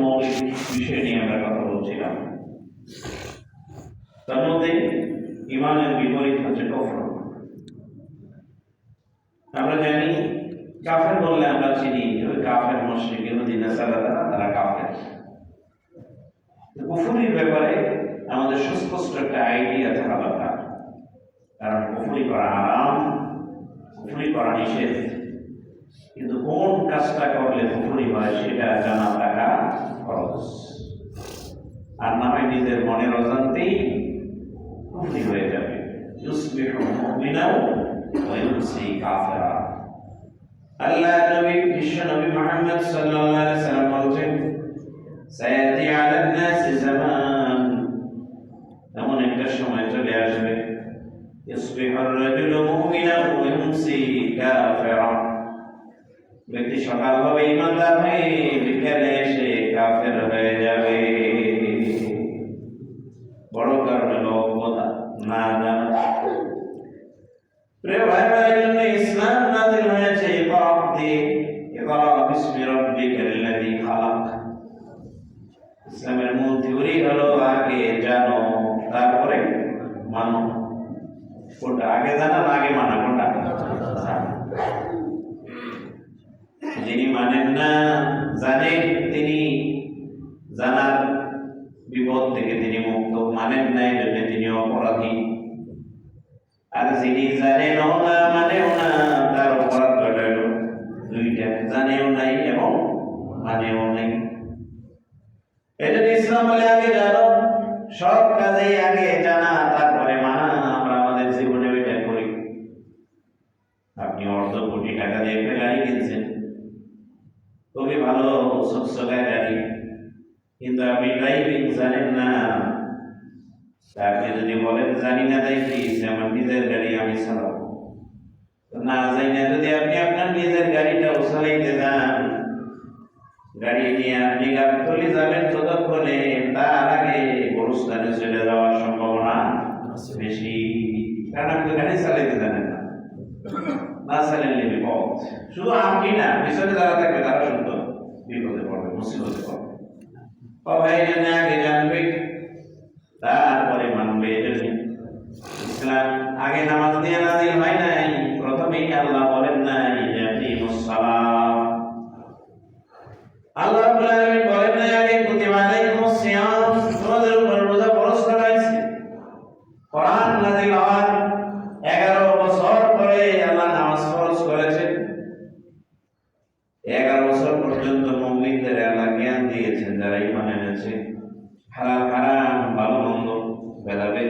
মৌলিক বিষয় নিয়ে আমরা কথা বলছিলাম। তার মধ্যে ইমানের বিপরীত হচ্ছে কফর। আমরা জানি কাফের বললে আমরা চিনি কাফের মসজিদ ইহুদি নাসারারা তারা কাফের। কুফুরির ব্যাপারে আমাদের সুস্পষ্ট একটা আইডিয়া থাকা দরকার। কারণ কুফুরি করা আরাম কুফুরি করা নিষেধ। কিন্তু কোন কাজটা করলে কুফুরি হয়, সেটা জানা থাকা খরচ আর না হয় নিজের মনের অজান্তেই কুফরি হয়ে যাবে। আল্লাহ নবী, বিশ্ব নবী মুহাম্মদ সাল্লাল্লাহু আলাইহি সাল্লাম বলছেন, সায়াতি আলা নাস একটা সময় চলে আসবে। ইউসবিহু আর-রাজুলু মুমিনাও ওয়া ইউমসি ব্যক্তি সকাল হবে ইমানদার হয়ে বিকেলে এসে কাফের হয়ে যাবে। বড় কারণে লোকতা না জানা। প্রিয় ভাই ভাই জন্য ইসলাম নাজিল হয়েছে ইকরা দিয়ে। ইকরা বিসমি রাব্বিকাল্লাযী খালাক। ইসলামের মূল থিওরি হলো, আগে জানো, তারপরে মানো। কোনটা আগে জানা আগে মানা কোনটা জানা। যিনি মানেন না জানেন তিনি জানার বিপদ থেকে তিনি মুক্ত। মানেন না এই তিনি অপরাধী। আর যিনি জানেনও না, মানেও না, তার অপরাধ ঘটাইল। দুইটা জানেও নাই এবং মানেও নাই। এই জন্য ইসলাম বলে আগে জানো, সব কাজে আগে জানা, তারপরে মানা। আমরা আমাদের জীবনে ওইটা করি। আপনি অর্ধ কোটি টাকা দিয়ে একটা গাড়ি কিনছেন। খুবই ভালো চকচকায় গাড়ি কিন্তু আপনি ড্রাইভিং জানেন না। আপনি যদি বলেন, জানি না তাই প্লিজ আমার নিজের গাড়ি আমি চালাবো। না জানি না, যদি আপনি আপনার নিজের গাড়িটা চালাইতে যান, গাড়ি নিয়ে আপনি গাবতলি যাবেন যতক্ষণে, তার আগে গরুস্থানে চলে যাওয়ার সম্ভাবনা বেশি। কারণ আপনি গাড়ি চালাইতে জানেন না। না চালাইলে বিপদ শুধু আপনি না, পিছনে যারা থাকবে তারা শুনতো। বিপদে পড়বে, মুসিবতে পড়বে। ও ভাই জন্য আগে জানবে তারপরে মানবে এজন্য ইসলাম আগে নামাজ দিয়ে নাজিল হয় নাই প্রথমেই আল্লাহ বলেন নাই যে আপনি মুসালাম আল্লাহ রাব্বুল আলামিন বলেন নাই আগে কুতিবা আলাইকুমুস সিয়াম তোমাদের উপর রোজা ফরজ করা হয়েছে কোরআন নাজিল হওয়ার 11 বছর পরে আল্লাহ নামাজ ফরজ করেছেন 11 বছর পর্যন্ত মুমিনদের আল্লাহ জ্ঞান দিয়েছেন যারা ঈমান এনেছে হালাল হারাম ভালো মন্দ বেলাবে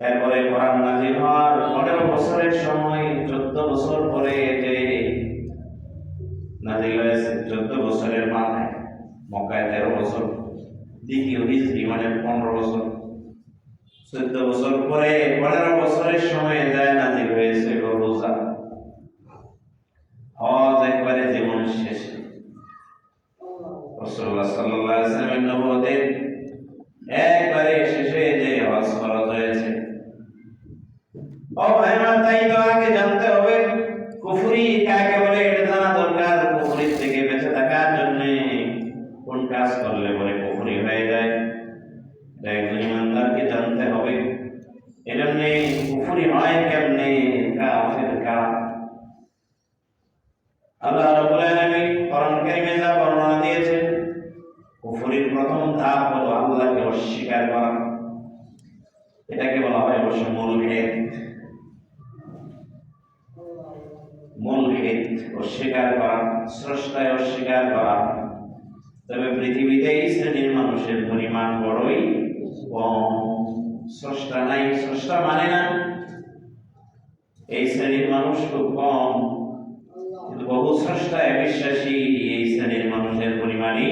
এরপরে কোরআন নাজিল হওয়ার পনেরো বছরের সময় চোদ্দ বছর পরে যে নাজিল হয়েছে চোদ্দ বছরের মাথায় মক্কায় তেরো বছর দ্বিতীয় হিজরি মানে পনেরো বছর চোদ্দ বছর পরে পনেরো বছরের সময় যায় নাজিল হয়েছে রোজা হজ একবারে জীবন শেষে রাসূলুল্লাহ সাল্লাল্লাহু আলাইহি ওয়াসাল্লামের নবুয়তের একবারে শেষে যে হজ ফরজ হয়েছে ও ভাই আমার তাই তো আগে জানতে হবে কুফরি কাকে বলে এটা জানা দরকার কুফরি থেকে বেঁচে থাকার জন্য কোন কাজ করলে পরে কুফরি হয়ে যায় এটা একজন ইমানদারকে জানতে হবে এজন্য কুফরি হয় কেমনে কাফের কা আল্লাহ রাব্বুল আলামিন কোরআন কারীমে যা বর্ণনা দিয়েছেন কুফরির প্রথম ধাপ হলো আল্লাহকে অস্বীকার করা এটাকে বলা হয় অবশ্য মুলহিদ মুলহিদ অস্বীকার করা স্রষ্টায় অস্বীকার করা তবে পৃথিবীতে এই শ্রেণির মানুষের পরিমাণ বড়ই কম। স্রষ্টা নাই, স্রষ্টা মানে না। এই শ্রেণির মানুষ খুব কম। কিন্তু বহু স্রষ্টায় বিশ্বাসী এই শ্রেণির মানুষের পরিমাণই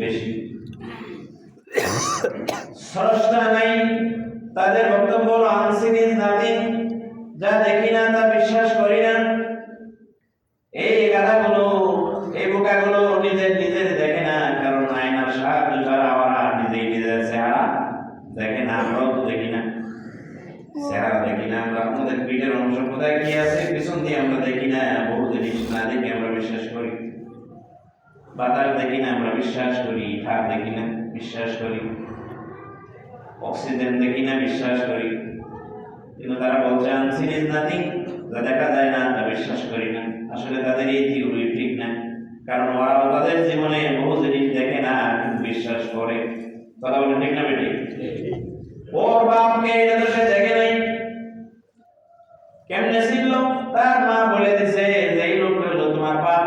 বেশি। স্রষ্টা নাই, তাদের বক্তব্য হলো আনসিন ইজ যা দেখি না, তা বিশ্বাস করি না। এই গাধাগুলো, এই বোকাগুলো অংশ কোথায় কি আছে পিছন দিয়ে আমরা দেখি না বহু জিনিস না দেখে আমরা বিশ্বাস করি। বাতাস দেখি না আমরা বিশ্বাস করি ঠাক দেখি না বিশ্বাস করি। অক্সিজেন দেখি না বিশ্বাস করি। কিন্তু তারা বলছে আনসিন ইজ নাথিং যা দেখা যায় না তা বিশ্বাস করি না। আসলে তাদের এই থিওরি ঠিক না। কারণ ওরাও তাদের জীবনে বহু জিনিস দেখে না বিশ্বাস করে। কথা বলে ঠিক না বেটি? ওর বাপকে এটা তো সে দেখে নাই ছিল? তার মা বলে দিছে হলো তোমার বাপ,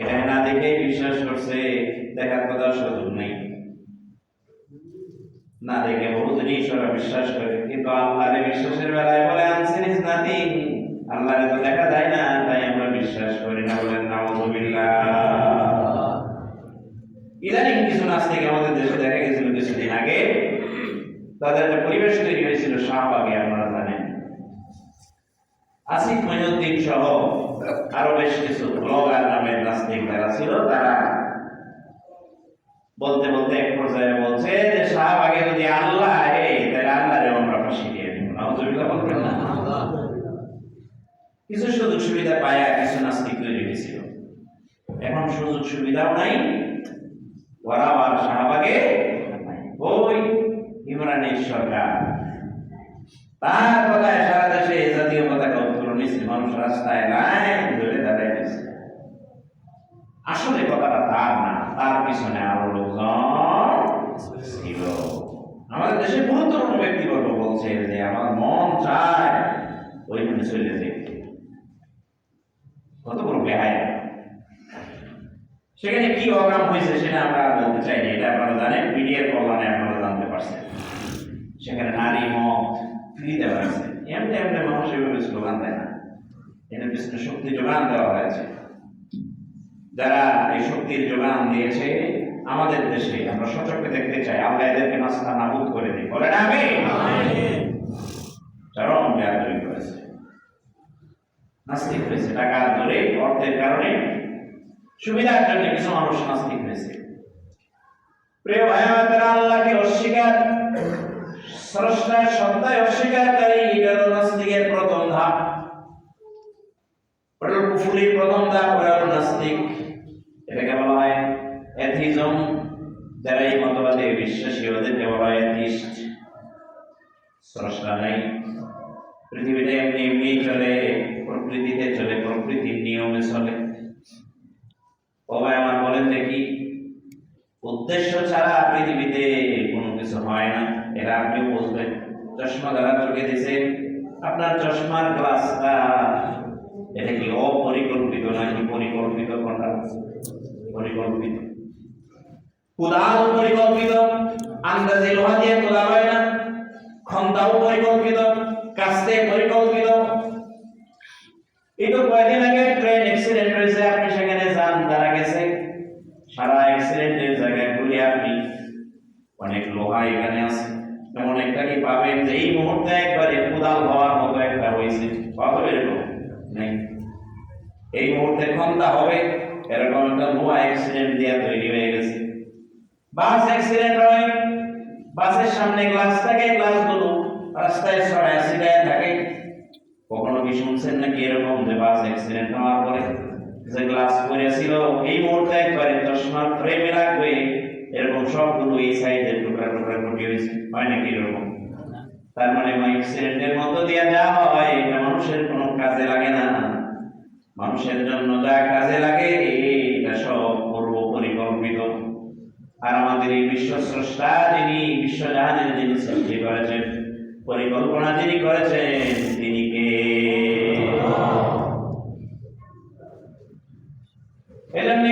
এটা না দেখে বিশ্বাস করছে, দেখার কথা সুযোগ নেই। না দেখে বিশ্বাস করে, কিন্তু আল্লাহরে বিশ্বাসের বেলায় বলে নাথিং আল্লাহরে তো দেখা যায় না, তাই আমরা বিশ্বাস করি না। বলেন নাউজুবিল্লাহ ইদানিং কিছু নাস্তিক আমাদের দেশে দেখা গেছিল, কিছুদিন আগে। তাদের একটা পরিবেশ তৈরি হয়েছিল, শাহবাগে জানেন আসিফ মহিউদ্দিন সহ আরও বেশ কিছু ব্লগার নামের নাস্তিক ছিল, তারা বলতে বলতে এক পর্যায়ে বলছে যে শাহবাগে যদি আল্লাহ তাহলে আল্লাহরে আমরা ফাঁসি দিয়ে দিব। নাউজুবিল্লাহ বলবেন না কিছু সুযোগ সুবিধা পায় কিছু নাস্তিক তৈরি হয়েছিল। এখন সুযোগ সুবিধাও নাই ওরা আবার শাহবাগে ওই ইমরানের সরকার তার কথায় সারা দেশে এই জাতীয় পতাকা উত্তোলন হয়েছে, মানুষ রাস্তায় লাইন ধরে দাঁড়ায় আসলে কথাটা তার না, তার পিছনে আরও লোকজন ছিল। আমাদের দেশে গুরুত্বপূর্ণ ব্যক্তিবর্গ বলছে যে আমার মন চায় ওইখানে চলে যেতে কত বড় বেহায়া। সেখানে কি অকাম হয়েছে সেটা আমরা বলতে চাই না এটা আপনারা জানেন, মিডিয়ার কল্যাণে আপনারা জানতে পারছেন। সেখানে নারী মত ফ্রি দেওয়া এমনি এমনি মানুষ এভাবে স্লোগান দেয় না। এর পিছনে শক্তি যোগান দেওয়া হয়েছে। যারা এই শক্তির যোগান দিয়েছে, আমাদের দেশে আমরা সচক্ষে দেখতে চাই, আমরা এদেরকে নাস্তা নাবুদ করে দিই। বলে না আমি। চরম বেয়াদবি করেছে। নাস্তিক হয়েছে টাকার দরে অর্থের কারণে সুবিধার জন্য কিছু মানুষ নাস্তিক হয়েছে। প্রিয় ভাই আল্লাহকে অস্বীকার স্রষ্টার সত্তায় অস্বীকারকারী এটা নাস্তিকের প্রথম ধাপ। ওটা কুফুরির প্রথম ধাপ ওটা হলো নাস্তিক। এটাকে বলা হয় অ্যাথিজম যারা এই মতবাদে বিশ্বাসী ওদেরকে বলা হয় অ্যাথিস্ট স্রষ্টা নাই। পৃথিবীটা এমনি এমনি চলে, প্রকৃতিতে চলে, প্রকৃতির নিয়মে চলে। ভাই আমার বলেন দেখি, উদ্দেশ্য ছাড়া পৃথিবীতে কোনো কিছু হয় না। এটা আপনিও বুঝবেন চশমা দ্বারা চোখে দিছে আপনার চশমার গ্লাসটা এটা কি অপরিকল্পিত নাকি পরিকল্পিত কোনটা পরিকল্পিত। কুদাল পরিকল্পিত, আন্দাজে লোহা দিয়ে তোলা হয় না। ক্ষমতাও পরিকল্পিত, কাস্তে পরিকল্পিত। এই তো কয়দিন আগে ট্রেন অ্যাক্সিডেন্ট হয়েছে, আপনি সেখানে যান যারা গেছে। সারা অ্যাক্সিডেন্টের জায়গায় ঘুরে আপনি অনেক লোহা এখানে আছে। এমন একটা কি পাবেন যে এই মুহূর্তে একবারে কোদাল হওয়ার মতো একটা হয়েছে। পাবে এরকম? নেই। এই মুহূর্তে ক্ষমতা হবে, এরকম একটা লোহা অ্যাক্সিডেন্ট দিয়ে তৈরি হয়ে গেছে। বাস অ্যাক্সিডেন্ট হয়, বাসের সামনে গ্লাস থাকে গ্লাসগুলো রাস্তায় ছড়ায়, ছিটায় থাকে। কখনো কি শুনছেন নাকি এরকম যে বাস অ্যাক্সিডেন্ট হওয়ার পরে? যে গ্লাস পড়েছিল, এই মুহূর্তে একবারে চশমার ফ্রেমে রাখবে এরকম সবগুলো এই সাইডে টুকরা টুকরা ফুটে হয়েছে। হয় নাকি এরকম? তার মানে অ্যাক্সিডেন্টের মধ্য দিয়ে যা হয়, এটা মানুষের কোনো কাজে লাগে না। মানুষের জন্য যা কাজে লাগে, এটা সব পূর্ব পরিকল্পিত। আর আমাদের এই বিশ্ব স্রষ্টা যিনি বিশ্বজাহানের যিনি সৃষ্টি করেছেন, পরিকল্পনা যিনি করেছেন, তিনি কে? এজন্য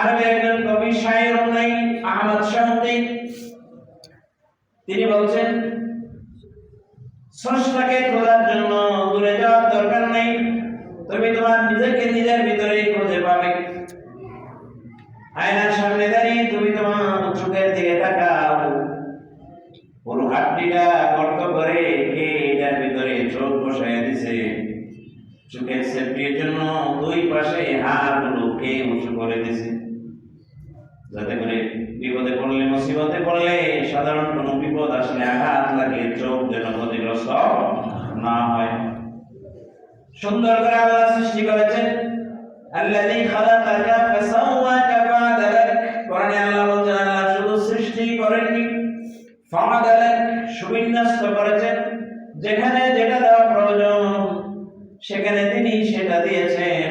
আরবে একজন কবি শায়ের নাই। আহমদ শাহদি তিনি বলছেন স্রষ্টাকে খোঁজার জন্য দূরে যাওয়ার দরকার নেই। তুমি তোমার নিজেকে নিজের ভিতরেই খুঁজে পাবে। আয়নার সামনে দাঁড়িয়ে তুমি তোমার চোখের দিকে তাকাও। পুরো হাড্ডিটা গর্ত করে কে এটার ভিতরে চোখ বসাইয়া দিছে? চোখের সেফটির জন্য দুই পাশে হাড়গুলো কে উঁচু করে দিছে? যাতে করে বিপদে পড়লে, মুসিবতে পড়লে সাধারণ কোনো বিপদ আসলে আঘাত লাগে চোখ যেন ক্ষতিগ্রস্ত না হয়। সুন্দর করে আল্লাহ সৃষ্টি করেছেন। আল্লাযী ফাসাওয়াকা কোরআনে আল্লাহ বলেন আল্লাহ শুধু সৃষ্টি করেননি ফাআদালাক সুবিন্যস্ত করেছেন। যেখানে যেটা দেওয়া প্রয়োজন, সেখানে তিনি সেটা দিয়েছেন।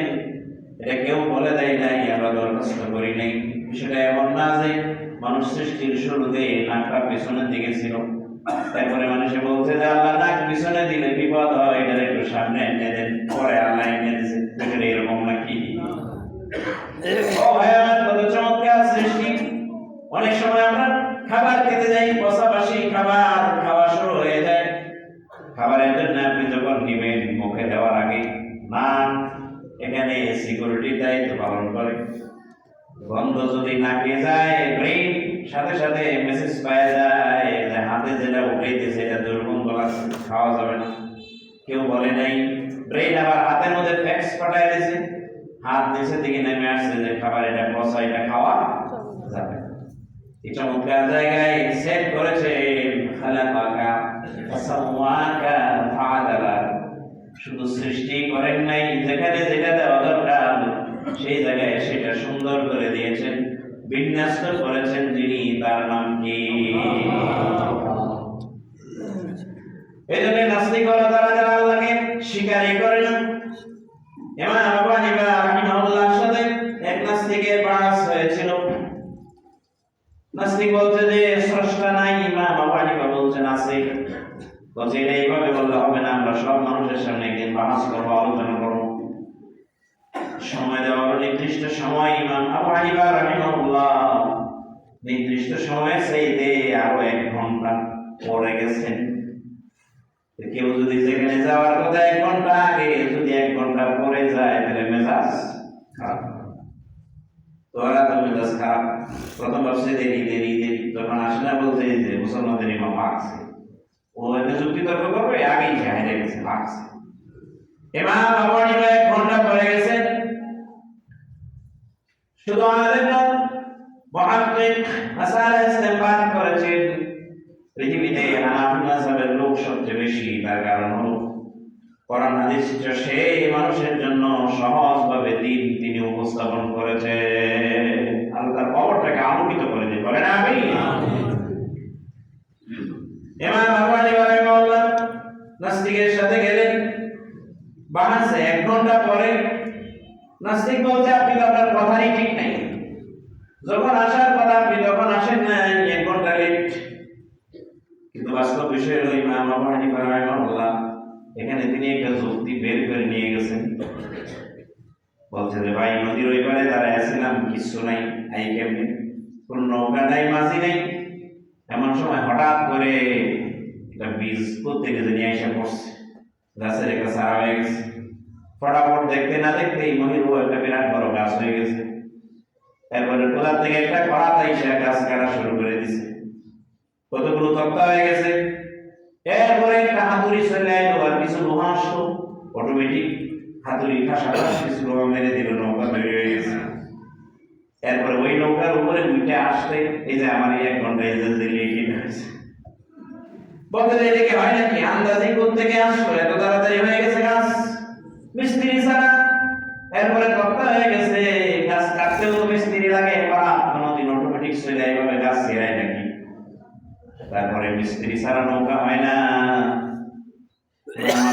এটা কেউ বলে দেয় নাই, আমরা দরখাস্ত করি নাই। বিষয়টা এমন না যে মানুষ সৃষ্টির শুরুতে নাকটা পেছনের দিকে ছিল। তারপরে মানুষে বলছে যে, আল্লাহ, নাক পিছনে দিলে বিপদ হয় এটা একটু সামনে এনে দেন। পরে আল্লাহ এনে দেখেন এরকম নাকি? অনেক সময় আমরা খাবার খেতে যাই পাশাপাশি খাবার খাওয়া শুরু হয়ে যায়। খাবারের জন্য আপনি যখন নিবেন, মুখে দেওয়ার আগে না এখানে দায়িত্ব পালন করে। গন্ধ যদি নাকে যায় ব্রেন সাথে সাথে মেসেজ পাওয়া যায় হাতে যেটা উঠাইতেছে এটা দুর্গন্ধ লাগছে খাওয়া যাবে না। কেউ বলে নাই ব্রেন আবার হাতের মধ্যে ফ্যাক্স পাঠায় দিয়েছে হাত নিচের দিকে নেমে আসছে যে খাবার এটা পচা, এটা খাওয়া যাবে। এই চমৎকার জায়গায় সেট করেছে খালাকাকা ফাসাওয়াকা ফাআদালা শুধু সৃষ্টি করেন নাই, যেখানে যেটা দেওয়া দরকার সেই জায়গায় সেটা সুন্দর করে দিয়েছেন। বিন্যস্ত করেছেন যিনি, তার নাম কি? এই জন্য নাস্তিকরা তারা যারা আল্লাহকে স্বীকারই করে না রাহিমাহুল্লাহর সাথে এক নাস্তিকের বাস হয়েছিল। নাস্তিক বলছে যে, স্রষ্টা নাই, ইমাম বলছেন আছে বলছে, এটা এইভাবে বললে হবে না, আমরা সব মানুষের সামনে একদিন বাহাস করব আলোচনা করব। সময় দেওয়ার নির্দিষ্ট সময় ইমাম আবু হানিফা রাহিমাহুল্লাহ। নির্দিষ্ট সময় সেইতে আরও এক ঘণ্টা পরে গেছেন। কেউ যদি যেখানে যাওয়ার কথা এক ঘণ্টা আগে, যদি এক ঘণ্টা পরে যায়, তাহলে মেজাজ খারাপ তো মেজাজ খারাপ। প্রথম ভাবছে দেরি দেরি দেরি। তখন আসে না বলছে যে মুসলমানদের ইমাম পাকছে ও এতে যুক্তি তর্ক করবে, আগেই সে হেরে গেছে পাকছে ইমাম এক ঘণ্টা পরে গেছেন। শুধু আমাদের নয় মহাত্মিক মাসালা ইস্তেমবাদ করেছেন। পৃথিবীতে হানাফি মাযহাবের লোক সবচেয়ে বেশি, তার কারণ হলো কোরআন হাদিস সেই মানুষের জন্য সহজভাবে দিন তিনি উপস্থাপন করেছে আল্লাহ তার কবরটাকে আলোকিত করে দিয়ে বলেন আমি আবু হানিফা রাহিমাহুল্লাহ নাস্তিকের সাথে গেলেন। বাহাসে এক ঘণ্টা পরে নাস্তিক বলছে আপনি আপনার কথাই ঠিক নাই। যখন আসার কথা আপনি তখন আসেন না ঘণ্টা লেট কিন্তু বাস্তব বিষয় হলো, ইমাম আবু হানিফা রাহিমাহুল্লাহ, এখানে তিনি একটা যুক্তি বের করে নিয়ে গেছেন। বলছে যে, ভাই, নদীর ওই পারে দাঁড়ায় আছিলাম কিছু নাই, আই কেমনি? কোন নৌকা নাই, মাঝি নাই। এমন সময় হঠাৎ করে একটা বীজ প্রত্যেকে নিয়ে এসে পড়ছে, গাছের একটা সারা হয়ে গেছে। ফটাফট দেখতে না দেখতেই মহির ও একটা বিরাট বড় গাছ হয়ে গেছে। তারপরে কোথার থেকে একটা কড়া তাই সে গাছ কাটা শুরু করে দিছে। কতগুলো তক্তা হয়ে গেছে। এরপরে একটা হাতুড়ি চলে আইলো আর কিছু লোহা আসলো অটোমেটিক হাতুড়ি ঠাস কিছু লোহা মেরে দিল, নৌকা তৈরি হয়ে গেছে। এরপরে ওই নৌকার উপরে উঠে আসতে এই যে আমার এই এক ঘণ্টা এই যে হয়েছে। বলতে যে এদিকে হয় নাকি আন্দাজি থেকে আসলো এত তাড়াতাড়ি হয়ে গেছে গাছ? মিস্ত্রি ছাড়া এরপরে তক্তা হয়ে গেছে। গাছ কাটতেও তো মিস্ত্রি লাগে। পারা কোনোদিন অটোমেটিক চলে এইভাবে গাছ ছেড়ায় নাকি? তারপরে মিস্ত্রি ছাড়া নৌকা হয় না।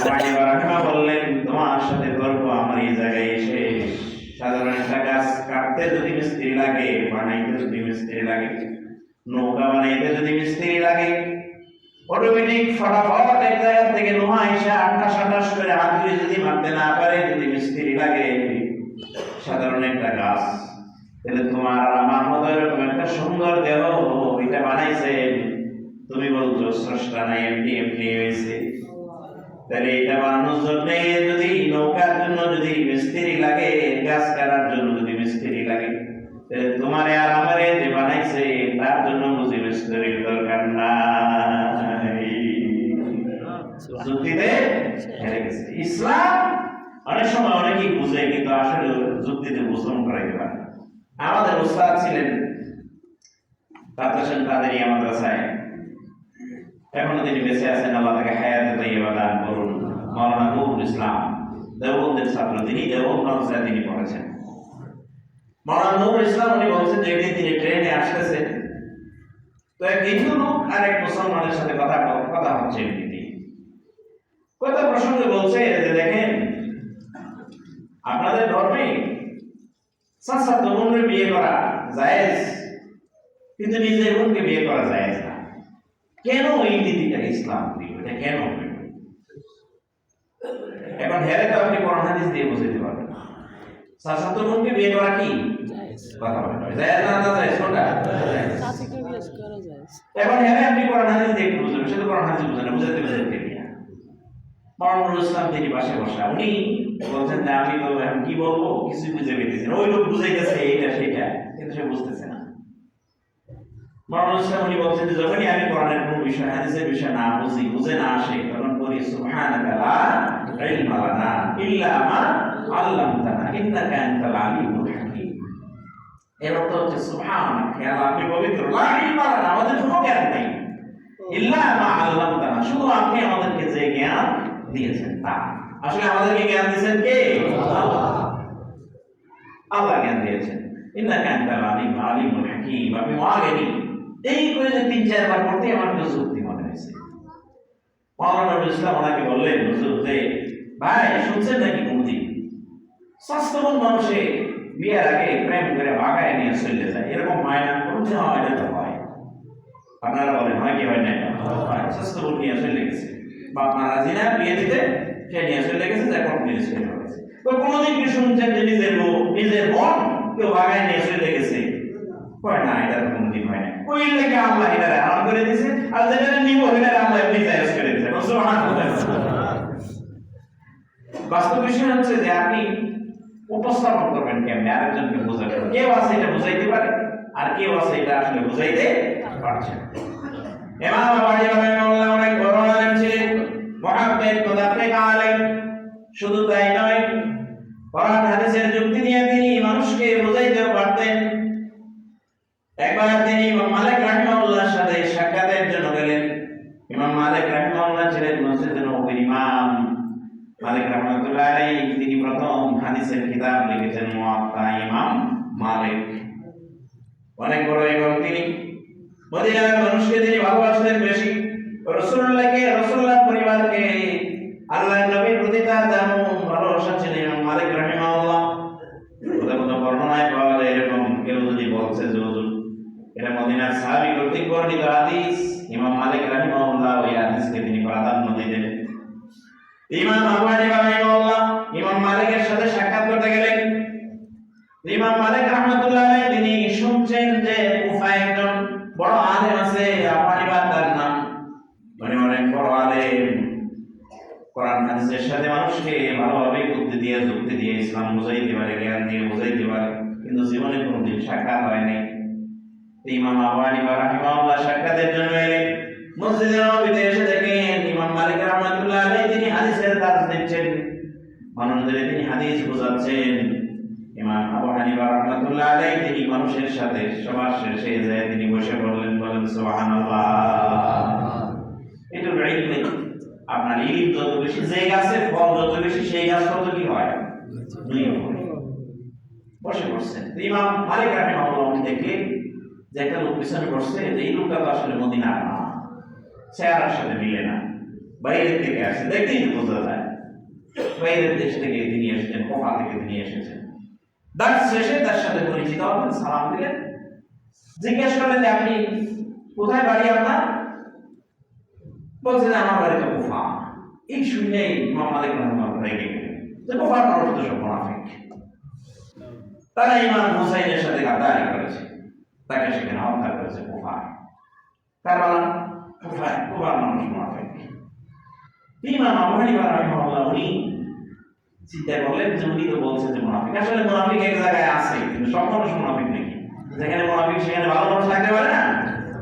পানি বারাকা বললেন, তোমার সাথে গল্প আমার এই জায়গায় এসে সাধারণ একটা গাছ কাটতে যদি মিস্ত্রি লাগে, বানাইতে যদি মিস্ত্রি লাগে, নৌকা বানাইতে যদি মিস্ত্রি লাগে অটোমেটিক ফটাফট এক জায়গা থেকে লোহা এসে আঠাশ আঠাশ করে হাতুড়ি যদি মারতে না পারে, যদি মিস্ত্রি লাগে, সাধারণ একটা গাছ। তাহলে তোমার আর আমার মতো এরকম একটা সুন্দর দেহ এটা বানাইছে। তুমি বলছো, স্রষ্টা নাই, এমনি এমনি হয়েছে। তাহলে এটা বানানোর জন্য যদি নৌকার জন্য যদি মিস্ত্রি লাগে, গাছ কাটার জন্য যদি মিস্ত্রি লাগে, তাহলে তোমারে আর আমারে যে বানাইছে, তার জন্য বুঝি মিস্ত্রির দরকার। গেছে ইসলাম অনেক সময় অনেকেই বুঝে, কিন্তু আসলে যুক্তিতে পারে আমাদের উস্তাদ ছিলেন এখনও তিনি বেঁচে আছেন, আল্লাহ তাকে হায়াতে তৈবা দান করুন। ইসলাম ছাত্র, তিনি তিনি পড়েছেন। ইসলাম উনি বলছেন যে একদিন তিনি ট্রেনে আসতেছেন। তো এক হিন্দু লোক আর এক মুসলমানের সাথে কথা কথা হচ্ছে এমনিতে কথা প্রসঙ্গে বলছে যে দেখেন আপনাদের ধর্মে সাসা তরুণের বিয়ে করা জায়েজ কিন্তু নিজের বোনকে বিয়ে করা জায়েজ না। কেন এই নীতিটা ইসলাম দিল এটা কেন এখন হেরে তো আপনি কোরআন হাদিস দিয়ে বুঝাইতে পারবেন। সাসা তরুণকে বিয়ে করা কি? কথা বলেন জায়েজ না না জায়েজ? কোনটা? বিয়ে করা যায় এখন হ্যাঁ আপনি কোরআন হাদিস দিয়ে বুঝবেন। সেটা কোরআন হাদিস বুঝেন বুঝাতে বুঝাতে নিয়ে মামুনুল ইসলাম তিনি পাশে বসা। উনি বলছেন যে আমি তো এখন কি বলব? কিছু বুঝে পেতেছি ওই লোক বুঝাইতেছে এইটা সেটা, কিন্তু সে বুঝতেছে না। মামুনুল ইসলাম উনি বলছেন যে, যখনই আমি কোরআনের কোনো বিষয়, হাদিসের বিষয় না বুঝি, বুঝে না আসে, তখন বলি, সুবহানাকা লা ইলমা ইল্লা মা আল্লামতানা, ইন্নাকা আনতাল আলিমুল হাকীম। এর অর্থ হচ্ছে, সুবহানাক হে আপনি পবিত্র। লা ইলমা লানা, আমাদের কোনো জ্ঞান নেই। ইল্লা মা আল্লামতানা, শুধু আপনি আমাদেরকে যে জ্ঞান দিয়েছেন, তা। আসলে আমাদেরকে জ্ঞান দিয়েছেন কে? আল্লাহ। জ্ঞান দিয়েছেন। ইন্নাকা আনতাল আলিম হাকীম, আপনি মহাজ্ঞানী। এই করে যে তিন, চারবার পড়তে আমার একটু যুক্তি মনে হয়েছে। মৌলানা নবী ইসলাম ওনাকে বললেন, হুজুর, যে ভাই, শুনছেন নাকি কোনদিন? স্বাস্থ্যবান মানুষে বিয়ের আগে প্রেম করে বাগায় নিয়ে চলে যায়। এরকম হয় না, কোন হয় এটা তো হয়। আপনারা বলেন, হয় কি হয় না? স্বাস্থ্যবান নিয়ে চলে গেছে। বাপ মা রাজি বিয়ে দিতে সে নিয়ে চলে গেছে, যে কোন নিয়ে চলে গেছে। তো কোনোদিন কি শুনছেন যে নিজের লোক নিজের বোন কেউ বাগায় নিয়ে চলে গেছে? হয় না, এটা কোনোদিন হয় না ওই লেগে আল্লাহ এটা হারাম করে দিয়েছে আর যেটা নিব এটা আল্লাহ এমনি জায়েজ করে দিয়েছে বাস্তব বিষয় হচ্ছে যে আপনি উপস্থাপন করবেন কেমনে? আরেকজনকে বোঝাবেন। কেউ আছে এটা বুঝাইতে পারে, আর কেউ আছে এটা আসলে বুঝাইতে পারছে না। ইমাম আবু হানিফা অনেক বড় আলেম মুহাদ্দিস মুদাক্কিক আলেম শুধু তাই নয়, কোরআন হাদিসের যুক্তি দিয়ে তিনি মানুষকে বুঝাইতেও পারতেন। একবার তিনি ইমাম মালিক রাহিমাহুল্লাহর সাথে সাক্ষাতের জন্য গেলেন। ইমাম মালিক রাহিমাহুল্লাহ ছিলেন মসজিদের নববীর ইমাম। মালিক রহমতুল্লাহ আলাইহি, তিনি প্রথম হাদিসের কিতাব লিখেছেন, মুয়াত্তা ইমাম মালিক। অনেক বড় এবং তিনি। মদিনার মানুষকে তিনি ভালোবাসতেন বেশি। রসুল্লাহকে রসুল্লাহ পরিবারকে আল্লাহ নবীর প্রতি তার যেমন ভালোবাসা ছিল মালিক কোথাও বর্ণনায় পাওয়া যায় এরকম, কেউ যদি বলছে যে এটা মদিনার সাহাবী কর্তৃক বর্ণিত ইমাম মালিক ওই তিনি প্রাধান্য দিতেন ইমাম আবু হানিফা ইমাম মালিকের সাথে সাক্ষাৎ করতে গেলেন। ইমাম মালিক রাহমাতুল্লাহ তিনি শুনছেন যে কুফায় একজন বড় আলেম আছে আবু হানিফা তার নাম মানে অনেক বড় আলেম হাদিসের সাথে মানুষকে ভালোভাবে বুদ্ধি দিয়ে, যুক্তি দিয়ে, ইসলাম বুঝাইতে পারে জ্ঞান দিয়ে বুঝাইতে পারে কিন্তু জীবনে কোনোদিন সাক্ষাৎ হয়নি ইমাম আবু সাক্ষাতের জন্য এলেন মসজিদে এসে দেখেন, ইমাম মালিক রাহমাতুল্লাহ আলাইহি তিনি হাদিসের দাস দিচ্ছেন। মানুষদের তিনি হাদিস বোঝাচ্ছেন। ইমাম আবু হানিফা রাহমাতুল্লাহ আলাইহি তিনি মানুষের সাথে সবার শেষে যায়, তিনি বসে বললেন, বলেন, সুবহানাল্লাহ। আপনার যত বেশি যে গাছের ফল যত বেশি, সেই গাছ তত কি হয়। বসে পড়ছেন ইমাম মালিক রাহিমাহুল্লাহ দেখলেন যে একটা লোক পিছনে বসছে যে এই লোকটা তো আসলে মদিনার না চেহারার সাথে মিলে না। বাইরের থেকে আসে। দেখতেই বোঝা যায়। বাইরের দেশ থেকে তিনি এসেছেন, কোফা থেকে তিনি এসেছেন। দাস শেষে তার সাথে পরিচিত হলেন, সালাম দিলেন। জিজ্ঞেস করলেন যে, আপনি কোথায় বাড়ি আপনার? বলছে যে, আমার বাড়ি তো কোফা। এই শুনেই ইমাম মালিক রহমান রেগে গেলেন। যে কোফার সব তারা ইমাম হুসাইনের সাথে গাদ্দারি করেছে। তাকে সেখানে হত্যা করেছে কোফায় কারবালা কোফায় কোফার মানুষ মুনাফিক। ইমাম আবু হানিফা রাহিমাহুল্লাহ উনি যে উনি তো বলছেন যে মুনাফিক। আসলে মুনাফিক এক জায়গায় আছে, কিন্তু সব মানুষ মুনাফিক নাকি? যেখানে মুনাফিক, সেখানে ভালো মানুষ থাকতে পারে না?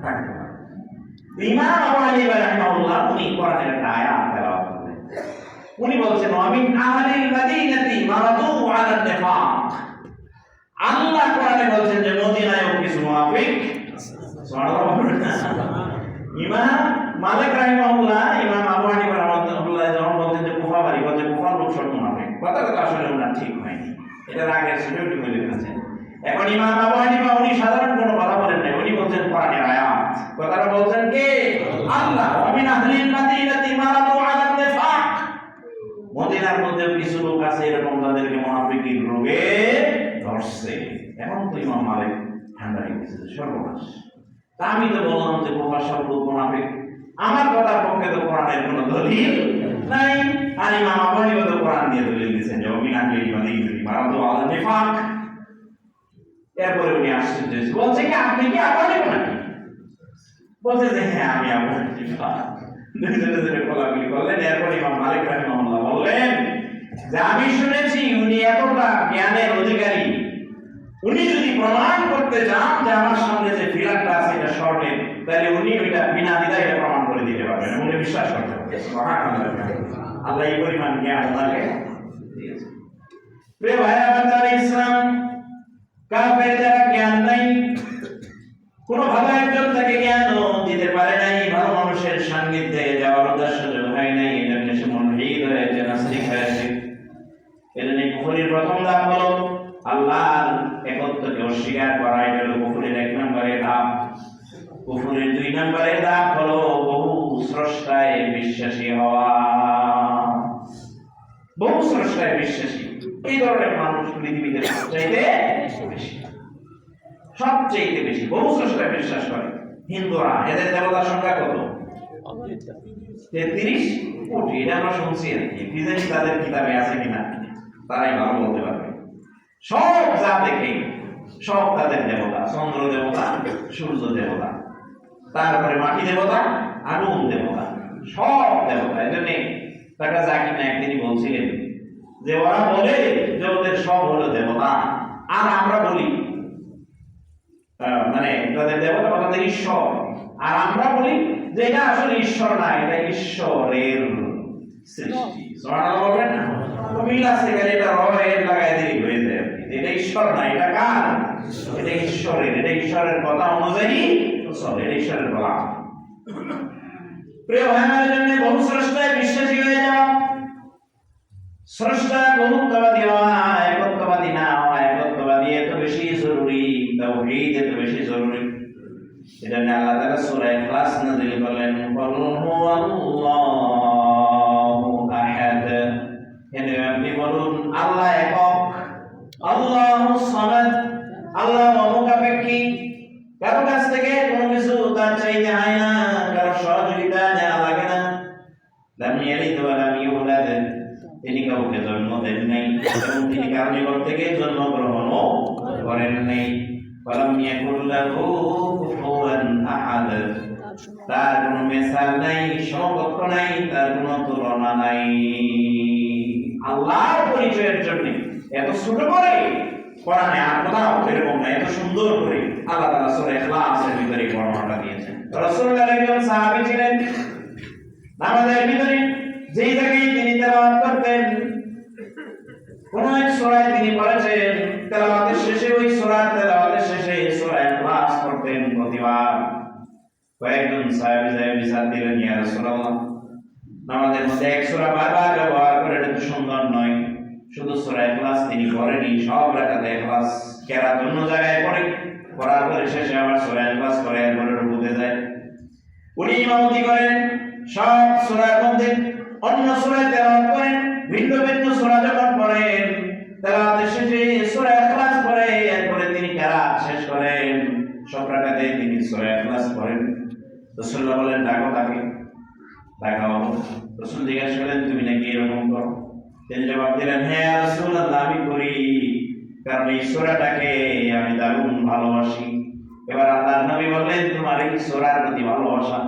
থাকতে পারে। ইমাম আবু হানিফা রাহিমাহুল্লাহ উনি কোরআনের একটা আয়াত উনি বলছেন ওয়ামিন আহলিল মারাদু আলা নিফাক। আল্লাহ কোরআনে বলছেন যে, মদিনায় কিছু মুনাফিক? ইমাম মালিক রাহিমাহুল্লাহ, ইমাম আবু হানিফা যখন বলছেন যে কুফা বাড়ি কুফার লোক সব মুনাফিক। আসলে ঠিক হয়নি। এটার বলে এখন ইমাম আবু হানিফা উনি সাধারণ কোনো কথা বলেন উনি বলছেন আয়াত। কথা আল্লাহ। ওমিন আহলিল মাদিনাতি মারাদু আলা নিফাক। মদিনার মধ্যে কিছু লোক আছে, এরকম তাদেরকে মুনাফিকির রোগে ধরছে। এখন তো ইমাম মালিক ঠান্ডা গেছে, সর্বনাশ। তা আমি তো বললাম যে প্রকাশ সব লোক আমার কথার পক্ষে তো কোরআনের কোনো দলিল নাই। আর ইমাম আবু হানিফা তো কোরআন দিয়ে দলিল দিয়েছেন, যে মাদিনাতি মারাদু আলা নিফাক এরপরে উনি আশ্চর্য বলছে কি, আপনি কি আবু হানিফা নাকি? বলছে যে হ্যাঁ আমি আবু হানিফা দুজনে দুজনে কোলাকুলি করলেন এরপর ইমাম মালিক বললেন যে আমি শুনেছি উনি এতটা জ্ঞানের অধিকারী। উনি যদি প্রমাণ করতে চান যে আমার সামনে যে ফিলারটা আছে এটা শর্টের তাহলে উনি ওইটা বিনা দ্বিধায় এটা প্রমাণ করে দিতে পারবেন। উনি বিশ্বাস করতে আল্লাহ এই পরিমাণ জ্ঞান আল্লাহকে প্রিয় ভাই আমাদের ইসলাম। কাফের যারা জ্ঞান নাই কোন ভালো একজন তাকে জ্ঞান দিতে পারে নাই, ভালো মানুষের সান্নিধ্যে যাওয়ার উদ্দেশ্য হয় নাই, এটা নিয়ে সে মনোহিত হয়েছে নাস্তিক হয়েছে এজন্য কুফরির প্রথম ধাপ হলো আল্লাহর একত্বকে অস্বীকার করা, এটা হলো কুফরির এক নম্বরের ধাপ কুফরির দুই নম্বরের ধাপ হলো বহু স্রষ্টায় বিশ্বাসী হওয়া। বহু স্রষ্টায় বিশ্বাসী। এই ধরনের মানুষ পৃথিবীতে সবচাইতে বেশি। সবচেয়ে বেশি, বহু স্রষ্টায় বিশ্বাস করে। হিন্দুরা, এদের দেবতার সংখ্যা কত? তেত্রিশ কোটি, এটা আমরা শুনছি আর কি। জানি তাদের কিতাবে আছে কিনা, তারাই ভালো বলতে পারবে। সব যা দেখে, সব তাদের দেবতা, চন্দ্র দেবতা, সূর্য দেবতা, তারপরে মাটি দেবতা, আগুন দেবতা, সব দেবতা। এই জন্য টাকা জাকির নায়ক তিনি বলছিলেন যে, ওরা বলে ওদের সব হলো দেবতা। আর আমরা বলি মানে তাদের দেবতা তাদের ঈশ্বর। আর আমরা বলি যে এটা আসলে ঈশ্বর না, এটা ঈশ্বরের কথা অনুযায়ী ঈশ্বরের প্রিয় বিশ্বাসী হয়ে যাও। স্রষ্টা বহুত্ববাদী হওয়া একত্ববাদী না হওয়া একত্ববাদী এত বেশি জরুরি তাওহীদ এত বেশি জরুরি। এটা নিয়ে আল্লাহ তাআলা সূরা ইখলাস নাযিল করলেন। কুল হুয়াল্লাহু আহাদ। এখানে আপনি বলুন, আল্লাহ একক, আল্লাহু সামাদ, আল্লাহ মমকাপেক্ষী কারও কাছ থেকে কোনো কিছু তার চাইতে হয় না, কারও সহযোগিতা নেওয়া লাগে না। লাম ইয়ালিদ ওয়া লাম ইউলাদ। তিনি কাউকে জন্ম দেন নাই, এবং তিনি কারও নিকট থেকে জন্মগ্রহণও করেন নাই। ওয়ালাম ইয়াকুল লাহু কুফুয়ান আহাদ তার কোনো মেসাল নাই সমকক্ষ নাই, তার কোনো তুলনা নাই। আল্লাহর পরিচয়ের জন্য এত ছোট করে কোরআনে আর কোথাও এরকম না, এত সুন্দর করে আল্লাহ তাআলা সূরা ইখলাসের ভিতরে বর্ণনাটা দিয়েছেন। রাসূলুল্লাহ একজন সাহাবী ছিলেন। নামাজের ভিতরে যেই জায়গায় তিনি তেলাওয়াত করতেন কোন এক সূরায় তিনি পড়েছেন তেলাওয়াতের শেষে, ওই সূরা তেলাওয়াতের শেষে সূরা ইখলাস পড়তেন প্রতিবার। কয়েকজন সাহাবী যায় বিচার দিলেন, ইয়া রাসূলুল্লাহ, নামাজের মধ্যে এক সূরা বারবার ব্যবহার করে এটা তো সুন্দর নয়। শুধু সূরা ইখলাস তিনি করেনি সব রাকাতে ইখলাস কেরাত অন্য জায়গায় পড়ে। পড়ার পরে শেষে আবার সূরা ইখলাস করে, এরপরে রুকুতে যায়। উনি ইমামতি করেন, সব সূরার মধ্যে অন্য সূরায় তেলাওয়াত করেন ভিন্ন ভিন্ন সূরা যখন পড়েন তেলাওয়াতের শেষে সূরা ইখলাস পড়ে, এরপরে তিনি কেরাত শেষ করেন। সব রাকাতে তিনি সূরা ইখলাস পড়েন। রাসূলুল্লাহ বলেন, ডাকো তাকে। ডাকা হলো রাসূল জিজ্ঞাসা করলেন, তুমি নাকি এরকম করো? তিনি জবাব দিলেন হ্যাঁ রাসূলুল্লাহ, আমি করি। কারণ এই সূরাটাকে আমি দারুণ ভালোবাসি। এবার আল্লাহ নবী বললেন, তোমার এই সূরার প্রতি ভালোবাসা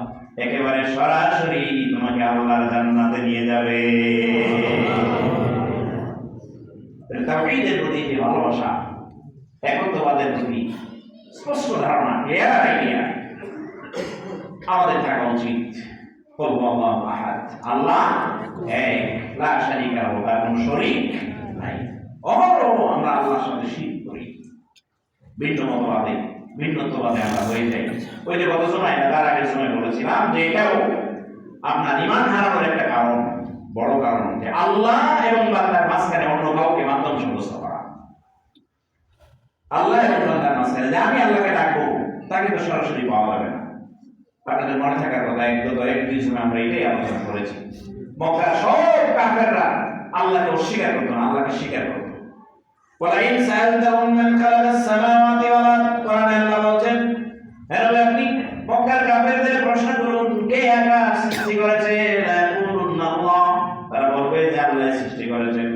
একেবারে সরাসরি তোমাকে আল্লাহর জান্নাতে নিয়ে যাবে। তাওহীদের প্রতি যে ভালোবাসা, একত্ববাদের প্রতি স্পষ্ট ধারণা ক্লিয়ার আইডিয়া আমাদের থাকা উচিত। বলব আল্লাহ এক, লা শারীকা লাহু, তার আমরা আল্লাহর সাথে শিরক করি। ভিন্ন ভিন্নত্ববাদে আমরা হয়ে যাই ওই যে গত সময় তার আগের সময় বলেছিলাম যে এটাও আপনার ইমান হারানোর একটা কারণ বড় কারণ যে আল্লাহ এবং বান্দার মাঝখানে অন্য কাউকে মাধ্যম সাব্যস্ত করা আল্লাহ এবং বান্দার মাঝখানে যে আমি আল্লাহকে ডাকবো তাকে তো সরাসরি পাওয়া যাবে না আপনাদের মনে থাকার কথা এক দু এক দুই সময় আমরা এটাই আলোচনা করেছি মক্কার সব কাফেররা আল্লাহকে অস্বীকার করতো না আল্লাহকে স্বীকার করতো ওয়ালাইন সায়ালতাহুম মান খালাকাস সামাওয়াতি ওয়াল আরদ কোরআনে আল্লাহ বলেন হে আপনি মক্কার কাফেরদের প্রশ্ন করুন, কে আকাশ সৃষ্টি করেছে? লাকুলুন আল্লাহ। তারা বলবে যে আল্লাহ সৃষ্টি করেছেন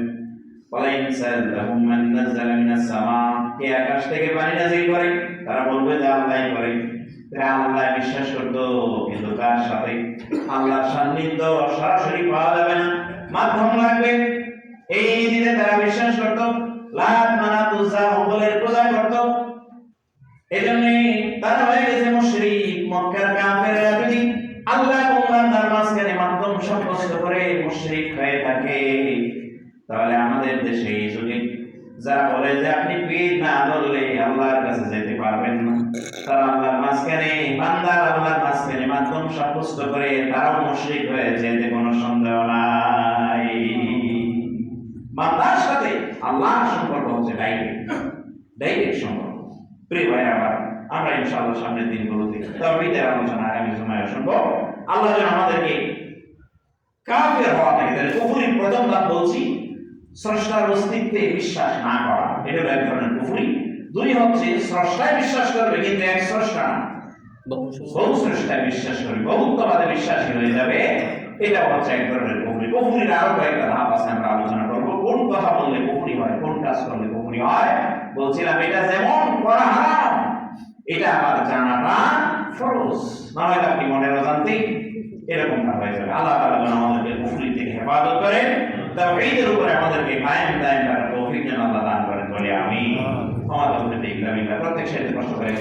ওয়ালাইন সায়ালতাহুম মান নাযালা মিনাস সামা। কে আকাশ থেকে পানি নাযিল করে? তারা বলবে যে আল্লাহই করে। আল্লাহ বিশ্বাস করত, কিন্তু তার সাথে? আল্লাহর সান্নিধ্য সরাসরি পাওয়া যাবে না। মাধ্যম লাগবে। এই নীতিতে তারা বিশ্বাস করতো। তাহলে আমাদের দেশে এই যুগে যারা বলে যে আপনি পীর না ধরলে আল্লাহর কাছে যেতে পারবেন না। তারা আল্লাহর মাঝখানে, বান্দার আল্লাহর মাঝখানে মাধ্যম সাব্যস্ত করে তারাও মুশরিক হয়ে যেতে কোনো সন্দেহ নাই। বান্দার সাথে আল্লাহর সম্পর্ক হচ্ছে ডাইরেক্ট ডাইরেক্ট সম্পর্ক। প্রিয় ভাই, আমার আমরা ইনশাআল্লাহ সামনের দিনগুলোতে তাওহীদের আলোচনা আগামী সময়ে শুনব। আল্লাহ যেন আমাদেরকে কাফের হওয়া থেকে, তাহলে কুফুরি প্রথম ধাপ বলছি, স্রষ্টার অস্তিত্বে বিশ্বাস না করা। এটা হলো এক ধরনের কুফুরি। দুই হচ্ছে, স্রষ্টায় বিশ্বাস করবে, কিন্তু এক স্রষ্টা না। বহু স্রষ্টায় বিশ্বাস করবে বহুত্ববাদে বিশ্বাসী হয়ে যাবে। এটা হচ্ছে এক ধরনের কুফুরি। কুফুরির আরও কয়েকটা ধাপ আছে, আমরা আলোচনা কোন কথা বললে কুফুরি হয় কোন কাজ করলে কুফুরি হয়? বলছিলাম এটা যেমন করা হারাম এটা আবার জানাটা ফরজ। না হয় আপনি মনের অজান্তে এরকমটা হয়ে যাবে। আল্লাহ তাআলা যেন আমাদেরকে কুফরি থেকে হেফাজত করেন তাওহীদের উপরে আমাদেরকে কায়েম দায়েম করার তৌফিক যেন আল্লাহ দান করেন বলে আমি বিল্লাহ প্রত্যেক সাথে কষ্ট করে